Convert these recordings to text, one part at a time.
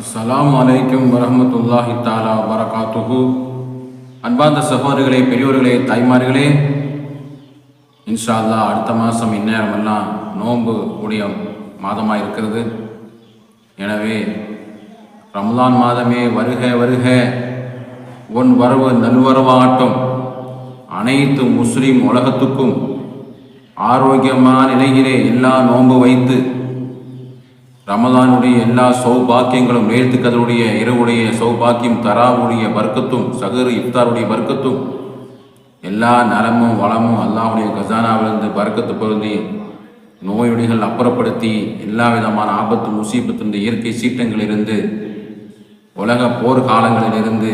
அஸ்லாம் வலைக்கம் வரமத்துல்லாஹி தாலா வரகாத்துஹு. அன்பார்ந்த சகோதரர்களே பெரியோர்களே தாய்மார்களே இன்ஷா அடுத்த மாதம் இந்நேரமெல்லாம் நோன்பு உடைய மாதமாக இருக்கிறது. எனவே ரம்லான் மாதமே வருக வருக உன் வரவு நல்வரவாட்டும் அனைத்து முஸ்லீம் உலகத்துக்கும் ஆரோக்கியமான நிலையிலே எல்லா நோன்பு வைத்து ரமதானுடைய எல்லா சௌபாக்கியங்களும் நேர்த்துக்கதனுடைய இரவுடைய சௌபாக்கியம் தராவுடைய வர்க்கத்தும் சகரு இஃப்தாருடைய வர்க்கத்தும் எல்லா நலமும் வளமும் அல்லாவுடைய கஜானாவிலிருந்து பறக்கத்து பொருந்தி நோயொடிகள் அப்புறப்படுத்தி எல்லா விதமான ஆபத்து முசீபத்திலிருந்து இயற்கை சீற்றங்களிலிருந்து உலக போர் காலங்களிலிருந்து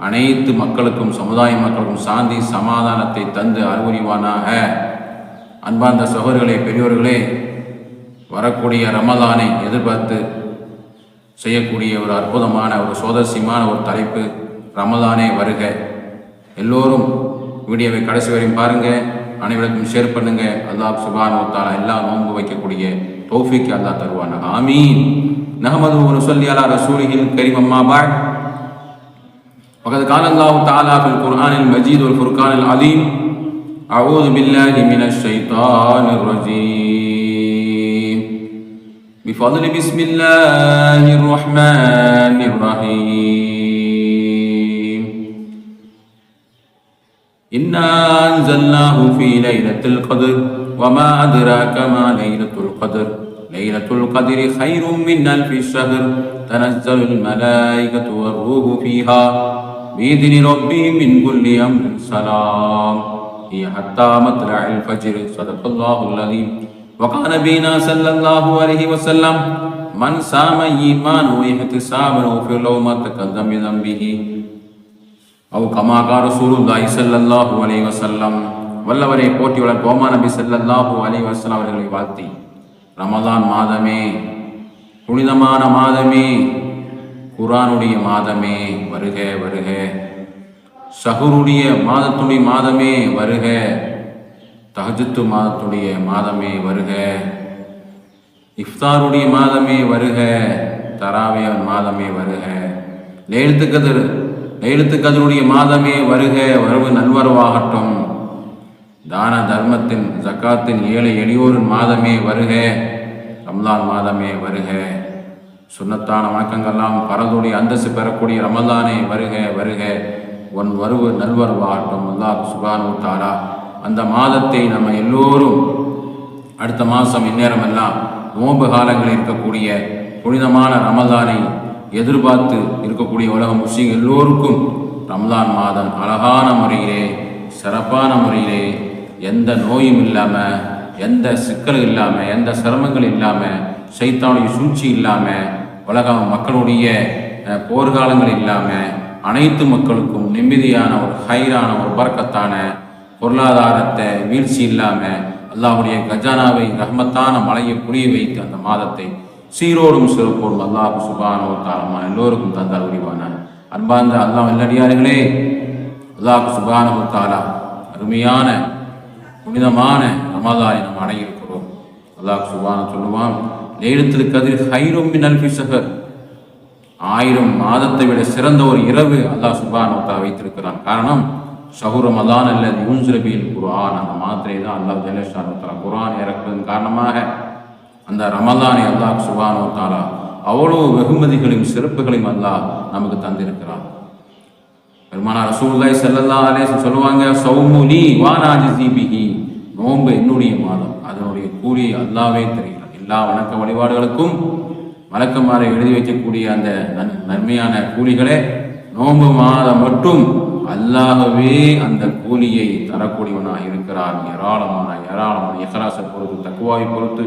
அனைத்து மக்களுக்கும் சமுதாய மக்களுக்கும் சாந்தி சமாதானத்தை தந்து அறிவுரிவானாக அன்பார்ந்த சகோதரர்களே பெரியோர்களே வரக்கூடிய ரமலானை எதிர்பார்த்து செய்யக்கூடிய ஒரு அற்புதமான ஒரு சோதர்சியமான ஒரு தலைப்பு ரமலானே வருக எல்லோரும் வீடியோவை கடைசி வரையும் பாருங்க அனைவருக்கும் ஷேர் பண்ணுங்க அல்லாஹ் சுபானு தாலா எல்லா நோன்பு வைக்கக்கூடிய தௌஃபிக் அல்லாஹ் தருவான ஆமீன் நஹமது நுசல்லி அலா ரசூலிஹில் கரீம் அம்மா பாட் وقد قال الله تعالى في القرآن المجيد والفرقان العظيم أعوذ بالله من الشيطان الرجيم بفضل بسم الله الرحمن الرحيم. إنا أنزلناه في ليلة القدر وما أدراك ما ليلة القدر. ليلة القدر خير من ألف شهر تنزل الملائكة والروح فيها بإذن ربهم من كل أمر سلام. هي حتى مطلع الفجر. صدق الله العظيم. وقال بنا صلى الله عليه وسلم من سام إيمانه واحتسابا غفر له ما تقدم من ذنبه أو كما قال رسول الله صلى الله عليه وسلم வல்லவரை போற்றியுடன் கோமா நபி ஸல்லல்லாஹு அலைஹி வஸல்லம் அவர்களை வாழ்த்தி ரமலான் மாதமே புனிதமான மாதமே குர்ஆனுடைய மாதமே வருக வருக ஷஹருடைய மாதத்துடைய மாதமே வருக தஹஜத்து மாதத்துடைய மாதமே வருக. இஃப்தாருடைய மாதமே வருக. தராவிய மாதமே வருக. லேழுத்து கதிர் லேழுத்து கதிருடைய மாதமே வருக. வரவு நல்வரவாகட்டும். தான தர்மத்தின் ஜக்காத்தின் ஏழை எளியோரின் மாதமே வருக. ரம்லான் மாதமே வருக. சுன்னத்தான வணக்கங்கள்லாம் பரதுடைய அந்தஸ்து பெறக்கூடிய ரமலானே வருக வருக. உன் வருவு நல்வரவாகட்டும். அல்லாஹ் சுபானு தாரா அந்த மாதத்தை நம்ம எல்லோரும் அடுத்த மாதம் இந்நேரம் எல்லாம் நோன்பு காலங்களில் இருக்கக்கூடிய புனிதமான ரமதானை எதிர்பார்த்து இருக்கக்கூடிய உலக முஸ்லீம் எல்லோருக்கும் ரமலான் மாதம் அழகான முறையிலே சிறப்பான முறையிலே எந்த நோயும் இல்லாமல் எந்த சிக்கலும் இல்லாமல் எந்த சிரமங்கள் இல்லாமல் சைத்தானுடைய சூழ்ச்சி இல்லாமல் உலக மக்களுடைய போர்க்காலங்கள் இல்லாமல் அனைத்து மக்களுக்கும் நிம்மதியான ஒரு ஹைரான ஒரு பறக்கத்தான பொருளாதாரத்தை வீழ்ச்சி இல்லாமல் அல்லாஹுடைய கஜானாவை ரஹ்மத்தான மலையை புரிய வைத்து அந்த மாதத்தை சீரோடும் சிறப்போடும் அல்லாஹ் சுபானோ தாரமா எல்லோருக்கும் தந்தால் உரிவான அன்பார்ந்த அல்லாஹ் நல்லடியார்களே அல்லாஹ் சுபானோ தாலா அருமையான புனிதமான ரமதானை நாம் அடையிருக்கிறோம் அல்லாஹ் சுபான சொல்லுவான் லேலத்தில் கதிர் ஹைரும் மின் அல்ஃபி ஆயிரம் மாதத்தை விட சிறந்த ஒரு இரவு அல்லாஹ் சுபானோத்தா வைத்திருக்கிறான். காரணம் ஷஹுர் ரமதான் அல்லது யூன்சுரபியில் குரான் அந்த மாத்திரை தான் அல்லாஹ் ஜலேஷான் குரான் இறக்குறதன் காரணமாக அந்த ரமதானை அல்லாஹ் சுபானோ தாலா அவ்வளோ வெகுமதிகளையும் சிறப்புகளையும் அல்லாஹ் நமக்கு தந்திருக்கிறார் பெருமானா ரசூல்லாய் செல்லல்லா அலே சொல்லுவாங்க சௌமுலி வானாஜி பிஹி. நோன்பு என்னுடைய மாதம். அதனுடைய கூலி அல்லாவே தெரிகிறார் எல்லா வணக்க வழிபாடுகளுக்கும் வழக்கமாறு எழுதி வைக்கக்கூடிய அந்த நன் நன்மையான கூலிகளே நோன்பு மாதம் மட்டும் அல்லாகவே அந்த கூலியை தரக்கூடியவனாக இருக்கிறான். ஏராளமான ஏராளமான எகராசை பொறுத்து தக்குவாவை பொறுத்து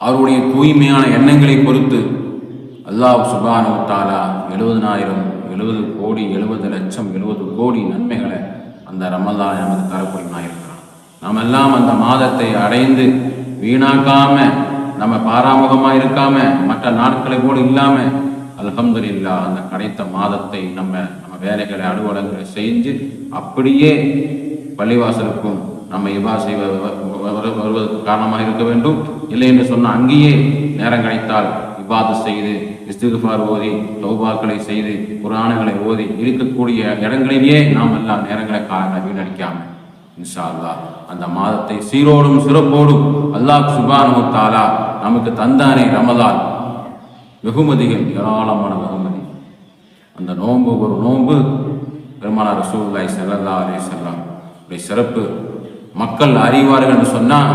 அவருடைய தூய்மையான எண்ணங்களை பொறுத்து அல்லாஹ் சுபானுத்தாலா எழுபதனாயிரம் எழுபது கோடி எழுபது லட்சம் எழுபது கோடி நன்மைகளை அந்த ரமதான் நமக்கு தரக்கூடியவனாக இருக்கிறான். நாம் எல்லாம் அந்த மாதத்தை அடைந்து வீணாக்காம நம்ம பாராமுகமாக இருக்காம மற்ற நாட்களை கூட இல்லாமல் அலகம்துல்லா அந்த கிடைத்த மாதத்தை நம்ம வேலைகளை அலுவலகங்களை செஞ்சு அப்படியே பள்ளிவாசலுக்கும் நம்ம இவா செய்வ வருவதற்கு காரணமாக இருக்க வேண்டும். இல்லை என்று சொன்னால் அங்கேயே நேரம் கிடைத்தால் இவ்வாது செய்து இஸ்திகுபார் ஓதி தௌபாக்களை செய்து புராணங்களை ஓதி இருக்கக்கூடிய இடங்களிலேயே நாம் எல்லாம் நேரங்களை காலங்களை வீணடிக்காம இன்ஷா அல்லா அந்த மாதத்தை சீரோடும் சிறப்போடும் அல்லாஹ் சுபானுத்தாலா நமக்கு தந்தானே ரமலான். வெகுமதிகள் ஏராளமான அந்த நோன்பு ஒரு நோன்பு பெருமானார் ரசூல்லாய் செல்லல்லா அலே செல்லாம் உடைய சிறப்பு. மக்கள் அறிவார்கள் என்று சொன்னால்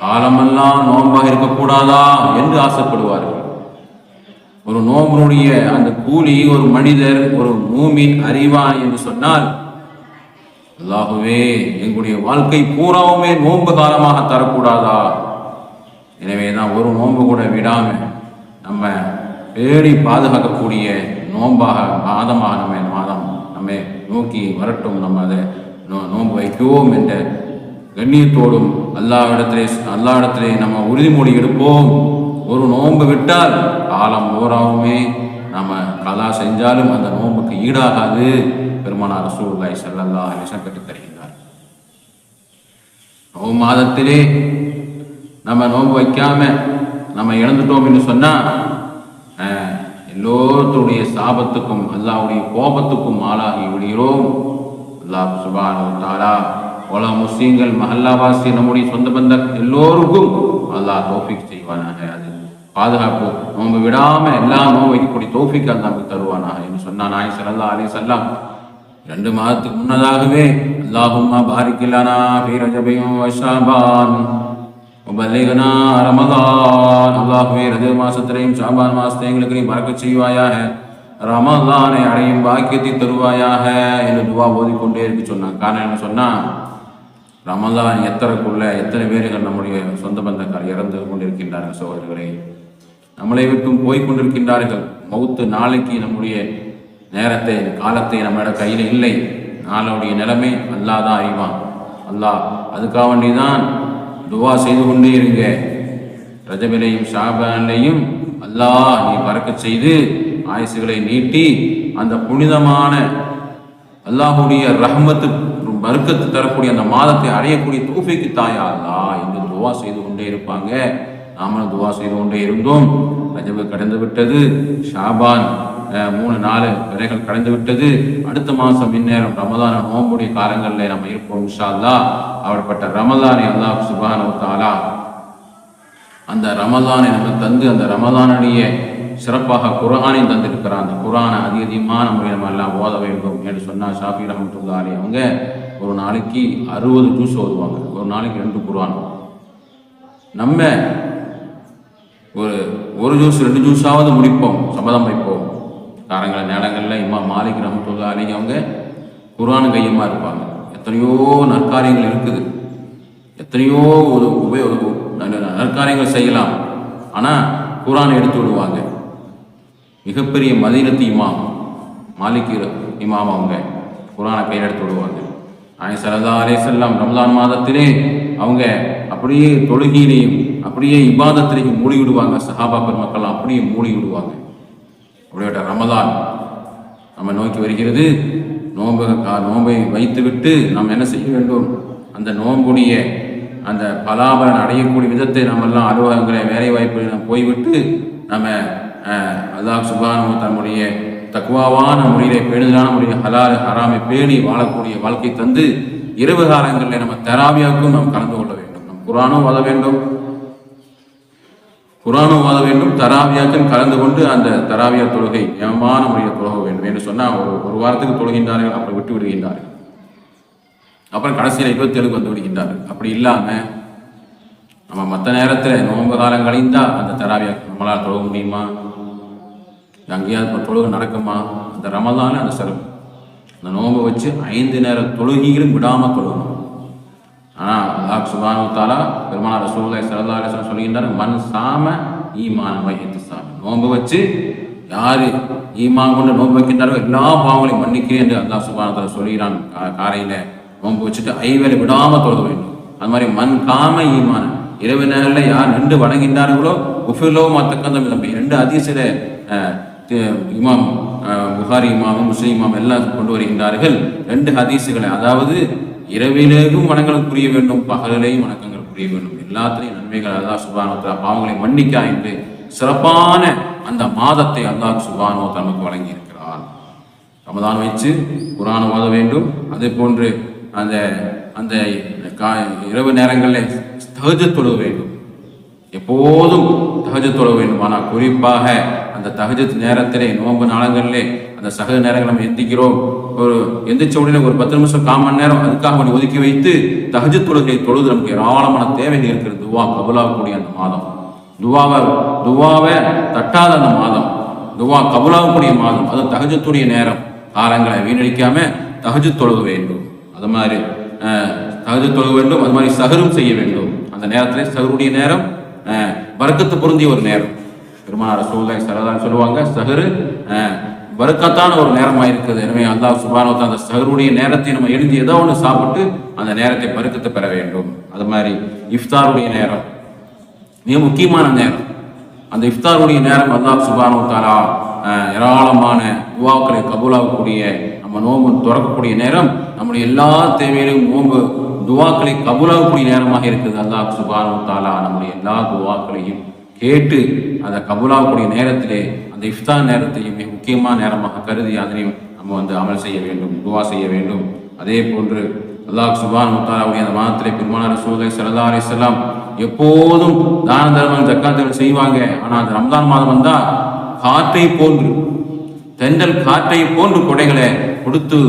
காலமெல்லாம் நோன்பாக இருக்கக்கூடாதா என்று ஆசைப்படுவார்கள். ஒரு நோம்பினுடைய அந்த கூலி ஒரு மனிதர் ஒரு மூமின் அறிவான் என்று சொன்னால் அல்லாகவே எங்களுடைய வாழ்க்கை பூராவுமே நோன்பு காலமாக தரக்கூடாதா? எனவே தான் ஒரு நோன்பு கூட விடாமல் நம்ம பேடி பாதுகாக்கக்கூடிய நோன்பாக மாதமாக நம்ம மாதம் நம்ம நோக்கி வரட்டும். நம்ம அதை நோ நோன்பு வைக்குவோம் என்ற கண்ணியத்தோடும் அல்லாவிடத்திலே அல்லாவிடத்திலே நம்ம உறுதிமொழி எடுப்போம். ஒரு நோன்பு விட்டால் காலம் ஓராவுமே நம்ம கலா செஞ்சாலும் அந்த நோன்புக்கு ஈடாகாது. பெருமானார் ரசூல்லாய் செல்லல்லா அலிசன் வஸல்லம் கற்றுத் தருகின்றார். நோம்பு மாதத்திலே நம்ம நோன்பு வைக்காம நம்ம இழந்துட்டோம் என்று சொன்னா அஹ், எல்லோருடைய சாபத்துக்கும் அல்லாஹ்வுடைய கோபத்துக்கும் ஆளாகி விடுகிறோம். அல்லாஹ் சுபானு தாரா பல முஸ்லீம்கள் மஹல்லாவாசி நம்முடைய சொந்த பந்த எல்லோருக்கும் அல்லாஹ் தோஃபிக் செய்வானாக. அது பாதுகாப்பு நோன்பு விடாம எல்லா நோன்பு வைக்கக்கூடிய தௌஃபிக் அல்லாஹ் நமக்கு தருவானாக என்று சொன்னான் நாய் ஸல்லல்லாஹு அலி சல்லாம் ரெண்டு மாதத்துக்கு முன்னதாகவே அல்லாஹும்மா பாரிக்கில்லானா பீரஜபையும் வஷாபான் உபல்லிகனா ரமதான் அல்லாஹுவே ரஜ மாசத்திலையும் ஷாபான் மாசத்தை எங்களுக்கு நீ செய்வாயாக. ரமதானை அடையும் பாக்கியத்தை தருவாயாக என்று துவா ஓதிக்கொண்டே இருக்கு சொன்னான். காரணம் என்ன சொன்னா ரமதான் எத்தனைக்குள்ள எத்தனை பேர்கள் நம்முடைய சொந்த பந்தக்கார் இறந்து கொண்டிருக்கின்றார்கள் சகோதரர்களே? நம்மளை விட்டும் போய்கொண்டிருக்கின்றார்கள் மவுத்து மௌத்து நாளைக்கு நம்முடைய நேரத்தை காலத்தை நம்மளோட கையில் இல்லை. நாளுடைய நிலைமை அல்லாதான் அறிவான். அல்லாஹ் அதுக்காக வேண்டிதான் துவா செய்து கொண்டே இருங்க. ரஜபிலையும் ஷாபானையும் அல்லாஹ் நீ பறக்க செய்து ஆயுசுகளை நீட்டி அந்த புனிதமான அல்லாஹுடைய ரஹமத்து மறுக்கத்து தரக்கூடிய அந்த மாதத்தை அடையக்கூடிய தூஃபிக்கு தாயா அல்லா என்று துவா செய்து கொண்டே இருப்பாங்க. நாமளும் துவா செய்து கொண்டே இருந்தோம். ரஜபு கடந்து விட்டது. ஷாபான் மூணு நாலு விலைகள் கடந்து விட்டது. அடுத்த மாதம் இந்நேரம் ரமதான நோம்புடைய காலங்களில் நம்ம இருப்போம் இன்ஷா அல்லாஹ் அப்படிப்பட்ட ரமதானை அல்லாஹ் சுபானு தாலா அந்த ரமதானை நம்ம தந்து அந்த ரமலானுடைய சிறப்பாக குரானை தந்திருக்கிறார் அந்த குரானை அதிக அதிகமான முறையில் நம்ம எல்லாம் ஓத வேண்டும் என்று சொன்னால் ஷாஃபி ரஹமத்துல்லாரி அவங்க ஒரு நாளைக்கு அறுபது ஜூஸ் ஓதுவாங்க. ஒரு நாளைக்கு ரெண்டு குரான் நம்ம ஒரு ஒரு ஜூஸ் ரெண்டு ஜூஸாவது முடிப்போம் சம்மதம் வைப்போம். காரங்கள நேரங்களில் இம்மா மாலிக் ரஹமத்துல்லாரி அவங்க குரானு கையமாக இருப்பாங்க. எத்தனையோ நற்காரியங்கள் இருக்குது. எத்தனையோ ஒரு உபயோக நற்காரியங்கள் செய்யலாம். ஆனால் குரானை எடுத்து விடுவாங்க. மிகப்பெரிய மதீனத்து இமாம் மாலிக் இமாம் அவங்க குரானை கையில் எடுத்து விடுவாங்க. ஆனால் சரதா அலே செல்லாம் ரம்ஜான் மாதத்திலே அவங்க அப்படியே தொழுகையிலையும் அப்படியே இபாதத்திலையும் மூடி விடுவாங்க சஹாபா பெருமக்கள் அப்படியே மூடி விடுவாங்க அப்படிப்பட்ட ரமதான் நம்ம நோக்கி வருகிறது. நோன்பு கா- நோன்பை வைத்துவிட்டு நாம் என்ன செய்ய வேண்டும்? அந்த நோன்புடைய அந்த பலாபலன் அடையக்கூடிய விதத்தை நம்ம எல்லாம் அலுவலகங்களை வேலை வாய்ப்பு போய்விட்டு நம்ம அல்லாஹ் சுபானு தன்னுடைய தக்குவாவான முறையிலே பேணுதலான முறையில் ஹலால் ஹராமை பேணி வாழக்கூடிய வாழ்க்கை தந்து இரவு காலங்களில் நம்ம தெராவியாவுக்கும் நாம் கலந்து கொள்ள வேண்டும். நம் குரானும் ஓத வேண்டும். குரானும் ஓத வேண்டும் தராவியாக்கள் கலந்து கொண்டு அந்த தராவியா தொழுகை நியமமான முறையில் தொழக வேண்டும் என்று சொன்னால் ஒரு ஒரு வாரத்துக்கு தொழுகின்றார்கள் அப்புறம் விட்டு விடுகின்றார்கள். அப்புறம் கடைசியில் இருபத்தேழுக்கு வந்து விடுகின்றார்கள். அப்படி இல்லாமல் நம்ம மற்ற நேரத்தில் நோன்பு காலம் கழிந்தா அந்த தராவியா நம்மளால் தொழுக முடியுமா? அங்கேயாவது இப்போ தொழுகை நடக்குமா? அந்த ரமதான அந்த சிறப்பு. அந்த நோன்பை வச்சு ஐந்து நேர தொழுகைகளும் விடாமல் தொழுகணும். ஆனால் அல்லாஹ் சுபானு தாலா பெருமானார் ரசூலுல்லாஹி ஸல்லல்லாஹு அலைஹி வஸல்லம் மன் சாம ஈமான் வைத்து சாமி. நோன்பு வச்சு யார் ஈமான் கொண்டு நோன்பு வைக்கின்றாரோ எல்லா பாவங்களையும் மன்னிக்கிறேன் என்று அல்லாஹ் சுபானு தாலா சொல்கிறான். காரையில் நோன்பு வச்சுட்டு ஐவேலை விடாமல் தொழுக வேண்டும் அது மாதிரி மண் காம ஈமான் இரவு நேரில் யார் நின்று வணங்கின்றார்களோ உஃபிலோ மத்தக்கந்தம் தம்பி ரெண்டு அதிசர இமாம் புகாரி இமாமும் முஸ்லிம் இமாம் எல்லாம் கொண்டு வருகின்றார்கள். ரெண்டு ஹதீஸுகளை அதாவது இரவிலேயும் வணங்கல் புரிய வேண்டும் பகலிலேயும் வணக்கங்கள் புரிய வேண்டும். எல்லாத்திலையும் நன்மைகள் அல்லா சுபானத்தில் பாவங்களை மன்னிக்கா என்று சிறப்பான அந்த மாதத்தை அல்லாஹ் சுபானோ தமக்கு வழங்கி இருக்கிறார் ரமதான் வச்சு குரான் ஓத வேண்டும். அதே போன்று அந்த அந்த கா இரவு நேரங்களில் தகஜ தொழுக வேண்டும். எப்போதும் தகஜ தொழ வேண்டும் ஆனால் குறிப்பாக அந்த தகஜத் நேரத்திலே நோன்பு நாளங்களிலே அந்த சகல நேரங்கள் நம்ம எந்திக்கிறோம். ஒரு எந்திரிச்ச உடனே ஒரு பத்து நிமிஷம் கால் மணி நேரம் அதுக்காக கொஞ்சம் ஒதுக்கி வைத்து தஹஜத் தொழுகை தொழுது நமக்கு ஏராளமான தேவைகள் இருக்கிறது துவா கபுலாகக்கூடிய அந்த மாதம். துவாவை துவாவை தட்டாத அந்த மாதம். துவா கபுலாகக்கூடிய மாதம். அது தகஜத்துடைய நேரம். காலங்களை வீணடிக்காம தஹஜத் தொழுக வேண்டும். அது மாதிரி தகஜு தொழுக வேண்டும். அது மாதிரி சகரும் செய்ய வேண்டும். அந்த நேரத்திலே சகருடைய நேரம் வர்க்கத்தை பொருந்திய ஒரு நேரம். பெருமானார் சூழ்நிலை சரதான்னு சொல்லுவாங்க சகரு அஹ், ஒரு நேரமாக இருக்குது எனவே அல்லாஹ் சுபானோ அந்த சகருடைய நேரத்தை நம்ம எழுந்து ஏதோ ஒன்று சாப்பிட்டு அந்த நேரத்தை பருக்கத்தை பெற வேண்டும். அது மாதிரி இஃப்தாருடைய நேரம். மிக முக்கியமான நேரம். அந்த இஃப்தாருடைய நேரம் அல்லாஹ் சுபானு ஏராளமான துவாக்களை கபூலாகக்கூடிய நம்ம நோன்பு திறக்கக்கூடிய நேரம் நம்முடைய எல்லா தேவையிலும் நோம்பு துவாக்களை கபூலாகக்கூடிய நேரமாக இருக்குது. அல்லாஹ் சுபானு தாலா நம்முடைய எல்லா துவாக்களையும் கேட்டு அந்த கபூலாகக்கூடிய நேரத்திலே அந்த இஃப்தார் நேரத்தையும் மிக முக்கியமான நேரமாக கருதி அதனையும் நம்ம வந்து அமல் செய்ய வேண்டும் துவா செய்ய வேண்டும். அதே போன்று அல்லாஹ் சுபான் முத்தாலாவுடைய அந்த மாதத்திலே பெருமானார் சூலை சல்லா அலிஸ்லாம் எப்போதும் தான தர்மம் ஜக்காத்துகள் செய்வாங்க. ஆனால் அந்த ரம்ஜான் மாதம் வந்தால் காற்றை போன்று தென்றல் காற்றை போன்று கொடைகளை கொடுத்து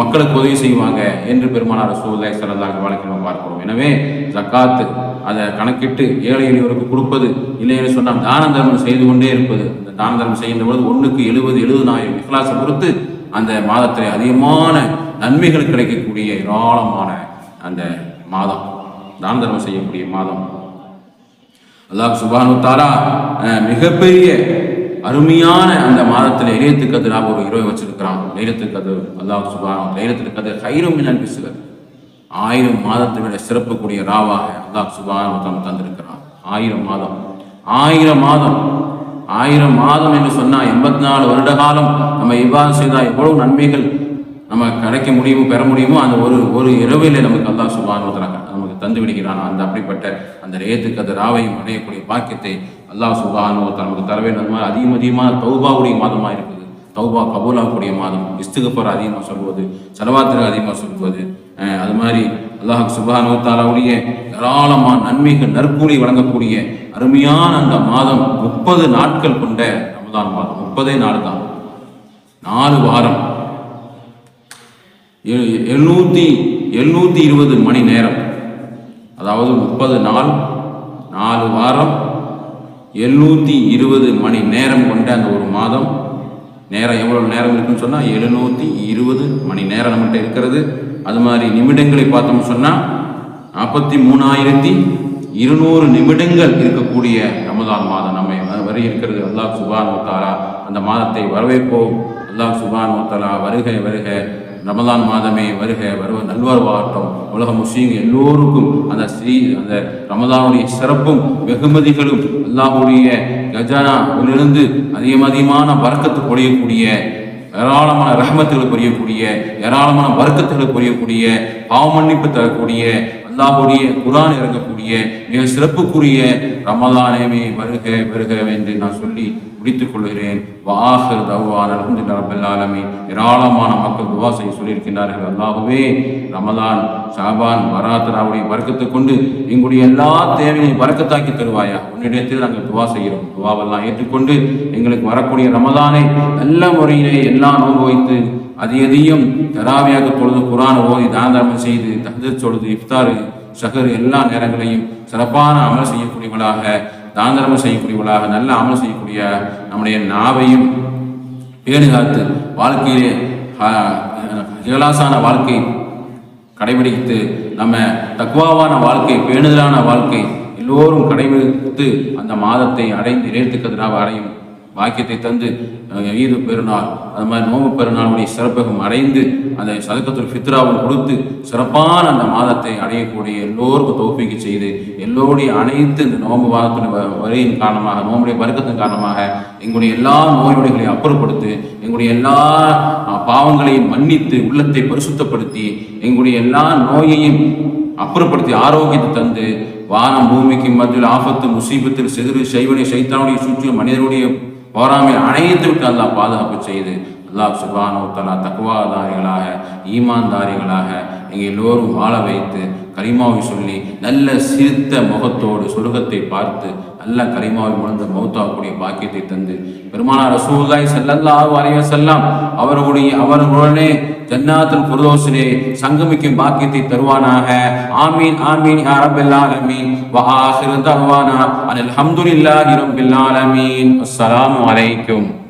மக்களுக்கு உதவி செய்வாங்க என்று பெருமானார் சூழலை சரதாக வாழ்க்கை நம்ம பார்க்கிறோம். எனவே ஜக்காத்து அதை கணக்கிட்டு ஏழை எளியவருக்கு கொடுப்பது இல்லை என்று சொன்னால் தான தர்மம் செய்து கொண்டே இருப்பது தான தர்மம் செய்கின்ற பொழுது ஒன்றுக்கு எழுபது எழுபதாயிரம் இஹ்லாஸை பொறுத்து அந்த மாதத்தில் அதிகமான நன்மைகள் கிடைக்கக்கூடிய ஏராளமான அந்த மாதம் தான தர்மம் செய்யக்கூடிய மாதம். அல்லாஹ் சுபானு தாரா அஹ், மிகப்பெரிய அருமையான அந்த மாதத்தில் லைலத்து நாம் ஒரு இரவு வச்சிருக்கிறான். லைலத்து கதிர் அல்லாஹ் சுபானு லைலத்து கதிர் ஹைரம் மினல் ஆயிரம் மாதத்தை விட சிறப்புக்கூடிய ராவாக அல்லாஹ் சுபானு தம் தந்திருக்கிறான். ஆயிரம் மாதம் ஆயிரம் மாதம். ஆயிரம் மாதம் என்று சொன்னால் எண்பத்தி நாலு வருட காலம் நம்ம இவ்வாறு செய்தால் எவ்வளவு நன்மைகள் நம்ம கிடைக்க முடியுமோ பெற முடியுமோ அந்த ஒரு ஒரு இரவிலே நமக்கு அல்லாஹ் சுபானுவதனாக நமக்கு தந்து விடுகிறான். அந்த அப்படிப்பட்ட அந்த ரேத்துக்கு அந்த ராவையும் அடையக்கூடிய பாக்கியத்தை அல்லாஹ் சுபானுவத்தை நமக்கு தர வேண்டும் மாதிரி அதிகம் அதிகமாக தௌபாவுடைய மாதமாக இருக்குது. தௌபா கபூலாகக்கூடிய மாதம் இஸ்துகப்பர் அதிகமாக சொல்வது செலவாத்திர அதிகமாக சொல்வது அது மாதிரி அல்லாஹ் சுபானுவத்தாலாவுடைய ஏராளமான நன்மைகள் நற்கூலி வழங்கக்கூடிய அருமையான அந்த மாதம் முப்பது நாட்கள் கொண்ட ரமதான் மாதம். முப்பதே நாள் தான். நாலு வாரம். எ- எழுநூத்தி எழுநூத்தி இருபது மணி நேரம். அதாவது முப்பது நாள் நாலு வாரம் எழுநூத்தி இருபது மணி நேரம் கொண்ட அந்த ஒரு மாதம். நேரம் எவ்வளவு நேரம் இருக்குன்னு சொன்னால் எழுநூத்தி இருபது மணி நேரம் நம்மகிட்ட இருக்கிறது. அது மாதிரி நிமிடங்களை பார்த்தோம்னு சொன்னால் நாற்பத்தி மூணாயிரத்தி இருநூறு நிமிடங்கள் இருக்கக்கூடிய ரமதான் மாதம். நம்ம வரை இருக்கிறது அல்லாஹ் சுபான் தாலா அந்த மாதத்தை வரவேற்போம். அல்லாஹ் சுபான் தாலா வருக வருக. ரமதான் மாதமே வருக வருவ நல்வரவாகட்டும் உலக முஸ்லீம் எல்லோருக்கும் அந்த ஸ்ரீ அந்த ரமதானுடைய சிறப்பும் வெகுமதிகளும் அல்லாஹுடைய கஜானாவிலிருந்து அதிகம் அதிகமான வர்க்கத்து பொழியக்கூடிய ஏராளமான ரஹமத்துகளை புரியக்கூடிய ஏராளமான வருத்தத்துகளை புரியக்கூடிய பாவமன்னிப்பு தரக்கூடிய அல்லாஹுடைய குரான் இறங்கக்கூடிய மிக சிறப்புக்குரிய ரமதானேமே வருக வருக என்று நான் சொல்லி முடித்துக் கொள்கிறேன். வாஹர் தவான் அலமதுல்லா ரபுல் ஏராளமான மக்கள் துவா செய்ய சொல்லியிருக்கின்றார்கள். அல்லாஹுவே ரமலான் ஷாபான் வராத்தராவுடைய வர்க்கத்தை கொண்டு எங்களுடைய எல்லா தேவையும் வர்க்கத்தாக்கி தருவாயா உன்னிடத்தில் நாங்கள் துவா செய்கிறோம். துவாவெல்லாம் ஏற்றுக்கொண்டு எங்களுக்கு வரக்கூடிய ரமலானை நல்ல முறையிலே எல்லாம் நோன்பு வைத்து அது எதையும் தராவியாக தொழுது குரான் ஓதி தான செய்து தகுதி தொழுது இஃப்தார் சகர் எல்லா நேரங்களையும் சிறப்பான அமல் செய்யக்கூடியவளாக தாந்தரமல் செய்யக்கூடியவளாக நல்ல அமல் செய்யக்கூடிய நம்முடைய நாவையும் பேணுகாத்து வாழ்க்கையிலே இகலாசான வாழ்க்கை கடைபிடித்து நம்ம தக்குவாவான வாழ்க்கை பேணுதலான வாழ்க்கை எல்லோரும் கடைபிடித்து அந்த மாதத்தை அடைந்து இறைத்துக்கதிராக அடையும். பாக்கியத்தை தந்து ஈது பெருநாள். அது மாதிரி நோம்பு பெருநாளுடைய சிறப்பகம் அடைந்து அந்த சதக்கத்துல் ஃபித்ராவும் கொடுத்து சிறப்பான அந்த மாதத்தை அடையக்கூடிய எல்லோருக்கும் தோப்பிக்கு செய்து எல்லோருடைய அனைத்து இந்த நோம்பு மாதத்தின் வ- வரியின் காரணமாக நோம்புடைய வர்க்கத்தின் காரணமாக எங்களுடைய எல்லா நோய் அப்புறப்படுத்து எங்களுடைய எல்லா பாவங்களையும் மன்னித்து உள்ளத்தை பரிசுத்தப்படுத்தி எங்களுடைய எல்லா நோயையும் அப்புறப்படுத்தி ஆரோக்கியத்தை தந்து வானம் பூமிக்கு மத்தியில் ஆபத்து முசீபத்தில் சிறு செய்வனை சைத்தானுடைய சூழ்ச்சி மனிதனுடைய போராமை அனைத்து விட்டு அல்லாஹ் பாதுகாப்பு செய்து அல்லாஹ் சுபானோ தலா தக்குவாதாரிகளாக ஈமான்தாரிகளாக எங்கள் எல்லோரும் வாழ வைத்து கரிமாவை சொல்லி நல்ல சிரித்த முகத்தோடு சொர்க்கத்தை பார்த்து நல்ல கரிமாவை முழுந்த மௌத்தாக்கூடிய பாக்கியத்தை தந்து பெருமானார் ரசூல்லாய் செல்லல்லாஹு அலைஹி வஸல்லம் அவர்களுடைய அவர்களுடனே ஜன்னாத்துல் குர்தோஸிலே சங்கமிக்கும் பாக்கியத்தை தருவானாக. ஆமீன் ஆமீன் யா ரப்பல் ஆலமீன். வ ஆகிரு தஅவானா அனில் ஹம்துலில்லாஹி ரப்பில் ஆலமீன். அஸ்ஸலாமு அலைக்கும்.